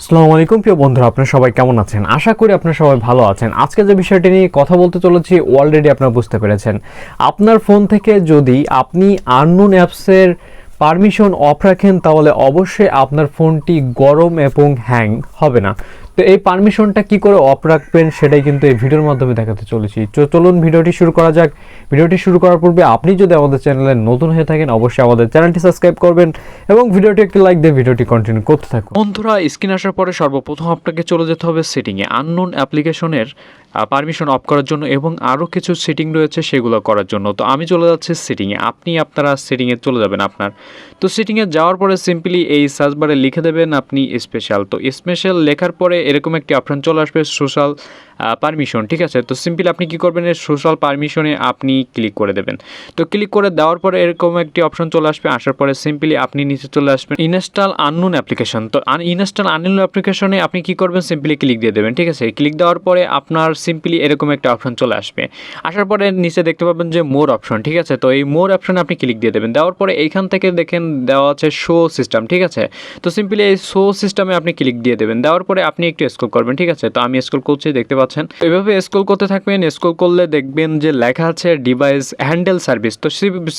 আসসালামু আলাইকুম, প্রিয় বন্ধুরা, আপনারা সবাই কেমন আছেন? আশা করি আপনারা সবাই ভালো আছেন। আজকে যে বিষয়টি নিয়ে কথা বলতে চলেছি অলরেডি আপনারা বুঝতে পেরেছেন। আপনার ফোন থেকে যদি আপনি আননোন অ্যাপসের পারমিশন অফ রাখেন, তাহলে অবশ্যই আপনার ফোনটি গরম এবং হ্যাং হবে না। তো এই পারমিশনটা কি করে অফ রাখবেন সেটাই কিন্তু এই ভিডিওর মাধ্যমে দেখাতে চলেছি। চলুন ভিডিওটি শুরু করা যাক। ভিডিওটি শুরু করার পূর্বে আপনি যদি আমাদের চ্যানেলে নতুন হয়ে থাকেন, অবশ্যই আমাদের চ্যানেলটি সাবস্ক্রাইব করবেন এবং ভিডিওটি একটি লাইক দিয়ে ভিডিওটি কন্টিনিউ করতে থাকুন। বন্ধুরা স্ক্রিন আসার পরে সর্বপ্রথম আপনাকে চলে যেতে হবে সেটিংয়ে আননোন অ্যাপ্লিকেশনের পারমিশন অফ করার জন্য এবং আরও কিছু সেটিং রয়েছে সেগুলো করার জন্য। তো আমি চলে যাচ্ছি সেটিংয়ে আপনি আপনারা সেটিংয়ে চলে যাবেন আপনার। তো সেটিংয়ে যাওয়ার পরে সিম্পলি এই সার্চ বারে লিখে দেবেন আপনি স্পেশাল তো স্পেশাল লেখার পরে এরকম একটি অপশন চলে আসবে সোশ্যাল পারমিশন ঠিক আছে? তো সিম্পলি আপনি কি করবেন এই সোশ্যাল পারমিশনে আপনি ক্লিক করে দেবেন। তো ক্লিক করে দেওয়ার পরে এরকম একটি অপশন চলে আসবে, আসার পরে সিম্পলি আপনি নিচে চলে আসবেন ইনস্টল আননোন অ্যাপ্লিকেশন তো ইনস্টল আননোন অ্যাপ্লিকেশনে আপনি কি করবেন সিম্পলি ক্লিক দিয়ে দেবেন, ঠিক আছে? ক্লিক দেওয়ার পরে আপনার সিম্পলি এরকম একটা অপশন চলে আসবে। আসার পরে নিচে দেখতে পাবেন যে মোর অপশন ঠিক আছে? তো এই মোর অপশনে আপনি ক্লিক দিয়ে দেবেন। দেওয়ার পরে এইখান থেকে দেখেন দেওয়া আছে শো সিস্টেম ঠিক আছে? তো সিম্পলি এই শো সিস্টেমে আপনি ক্লিক দিয়ে দেবেন। দেওয়ার পরে আপনি একটু স্ক্রল করবেন, ঠিক আছে? তো আমি স্ক্রল করছি, দেখতে পাচ্ছেন। এভাবে স্ক্রল করতে থাকবেন স্ক্রল করলে দেখবেন যে লেখা আছে ডিভাইস হ্যান্ডেল সার্ভিস তো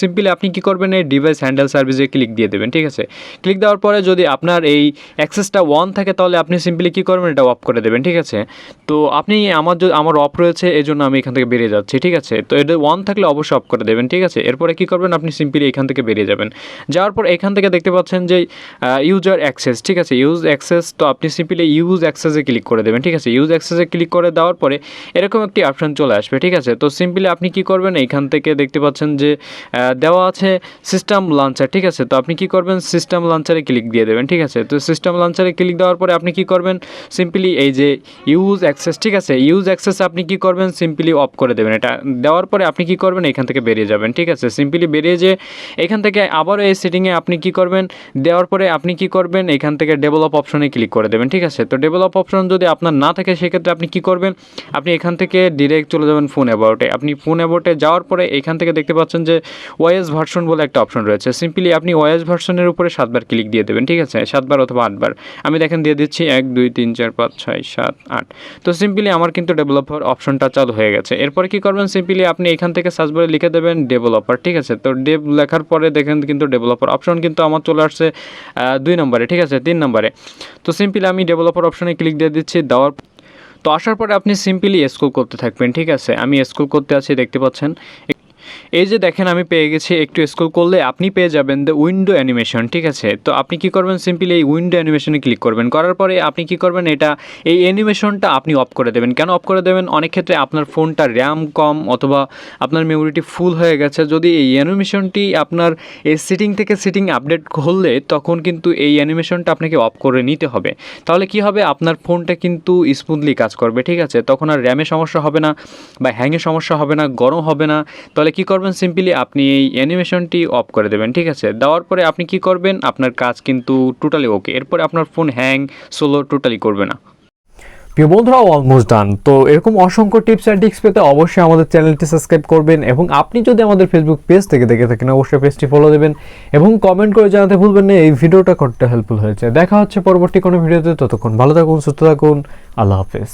সিম্পলি আপনি কি করবেন, এই ডিভাইস হ্যান্ডেল সার্ভিসে ক্লিক দিয়ে দেবেন, ঠিক আছে? ক্লিক দেওয়ার পরে যদি আপনার এই অ্যাক্সেসটা ওয়ান থাকে, তাহলে আপনি সিম্পলি কী করবেন, এটা অফ করে দেবেন, ঠিক আছে? তো আপনি আমার আমার অফ রয়েছে এই জন্য আমি এখান থেকে বেরিয়ে যাচ্ছি, ঠিক আছে? তো এটা ওয়ান থাকলে অবশ্যই অফ করে দেবেন, ঠিক আছে? এরপরে কী করবেন, আপনি সিম্পলি এখান থেকে বেরিয়ে যাবেন। যাওয়ার পর এখান থেকে দেখতে পাচ্ছেন যে ইউজার অ্যাক্সেস ঠিক আছে? ইউজ অ্যাক্সেস তো আপনি সিম্পলি ইউজ অ্যাক্সেসে ক্লিক করে দেবেন, ঠিক আছে? ইউজ অ্যাক্সেসে ক্লিক করে দেওয়ার পরে এরকম একটি অপশন চলে আসবে, ঠিক আছে? তো সিম্পলি আপনি কি করবেন? এইখান থেকে দেখতে পাচ্ছেন যে দেওয়া আছে সিস্টেম লঞ্চার ঠিক আছে? তো আপনি কি করবেন? সিস্টেম লঞ্চারে ক্লিক দিয়ে দেবেন, ঠিক আছে? তো সিস্টেম লঞ্চারে ক্লিক দেওয়ার পরে আপনি কি করবেন? সিম্পলি এই যে ইউজ অ্যাক্সেস ঠিক আছে? ইউজ অ্যাক্সেস আপনি কি করবেন? সিম্পলি অফ করে দেবেন। এটা দেওয়ার পরে আপনি কি করবেন? এখান থেকে বেরিয়ে যাবেন, ঠিক আছে? সিম্পলি বেরিয়ে যে এখান থেকে আবারও এই সেটিংয়ে আপনি কি করবেন? দেওয়ার পরে আপনি কি করবেন? এখান থেকে ডেভেলপ অপশনে ক্লিক করে দেবেন, ঠিক আছে? তো ডেভেলপ অপশন যদি আপনার না থাকে, সেক্ষেত্রে আপনি কি করবেন? আপনি এখান থেকে ডিরেক্ট চলে যাবেন ফোন অ্যাবাউটে আপনি ফোন অ্যাবাউটে যাওয়ার পরে এখান থেকে দেখতে পাচ্ছেন যে ওয়াইএস ভার্সন বলে একটা অপশন রয়েছে। সিম্পলি আপনি ওয়াইএস ভার্সনের উপরে সাতবার ক্লিক দিয়ে দেবেন, ঠিক আছে? সাতবার অথবা আটবার। আমি দেখেন দিয়ে দিচ্ছি এক, দুই, তিন, চার, পাঁচ, ছয়, সাত, আট। তো সিম্পলি আমার কিন্তু ডেভেলপার অপশনটা চালু হয়ে গেছে। এরপরে কি করবেন? সিম্পলি আপনি এখান থেকে সার্চ বারে লিখে দেবেন ডেভেলপার ঠিক আছে? তো ডেভ লেখার পরে দেখেন কিন্তু ডেভেলপার অপশন কিন্তু আমার চলে আসছে দুই নম্বরে, ঠিক আছে? তিন নম্বরে। তো সিম্পলি আমি ডেভেলপার অপশনে ক্লিক দিয়ে দিচ্ছি, দেওয়ার তো আসার পরে আপনি সিম্পলি স্কুল করতে থাকবেন, ঠিক আছে? আমি স্কুল করতে আছি, দেখতে পাচ্ছেন। এই যে দেখেন, আমি পেয়ে গেছি একটু স্কুল করলে আপনি পেয়ে যাবেন দ্য উইন্ডো অ্যানিমেশন ঠিক আছে? তো আপনি কি করবেন? সিম্পলি এই উইন্ডো অ্যানিমেশনে ক্লিক করবেন। করার পরে আপনি কি করবেন? এটা, এই অ্যানিমেশনটা আপনি অফ করে দেবেন। কেন অফ করে দেবেন? অনেক ক্ষেত্রে আপনার ফোনটা র্যাম কম অথবা আপনার মেমোরিটি ফুল হয়ে গেছে। যদি এই অ্যানিমেশনটি আপনার এই সিটিং থেকে সিটিং আপডেট করলে, তখন কিন্তু এই অ্যানিমেশনটা আপনাকে অফ করে নিতে হবে। তাহলে কি হবে? আপনার ফোনটা কিন্তু স্মুথলি কাজ করবে, ঠিক আছে? তখন আর র্যামে সমস্যা হবে না বা হ্যাংয়ে সমস্যা হবে না, গরম হবে না। তাহলে কি করবেন সিম্পলি আপনি এই অ্যানিমেশনটি অফ করে দেবেন, ঠিক আছে? দেওয়ার পরে আপনি কি করবেন? আপনার কাজ কিন্তু টোটালি ওকে এরপরে আপনার ফোন হ্যাং সোলো টোটালি করবে না। প্রিয় বন্ধুরা অলমোস্ট ডান তো এরকম অসংখ্য টিপস অ্যান্ড টিক্স পেতে অবশ্যই আমাদের চ্যানেলটি সাবস্ক্রাইব করবেন এবং আপনি যদি আমাদের ফেসবুক পেজ থেকে দেখে থাকেন, অবশ্যই পেজটি ফলো দেবেন এবং কমেন্ট করে জানাতে ভুলবেন না, এই ভিডিওটা কতটা হেল্পফুল হয়েছে। দেখা হচ্ছে পরবর্তী কোনো ভিডিওতে, ততক্ষণ ভালো থাকুন, সুস্থ থাকুন, আল্লাহ হাফেজ।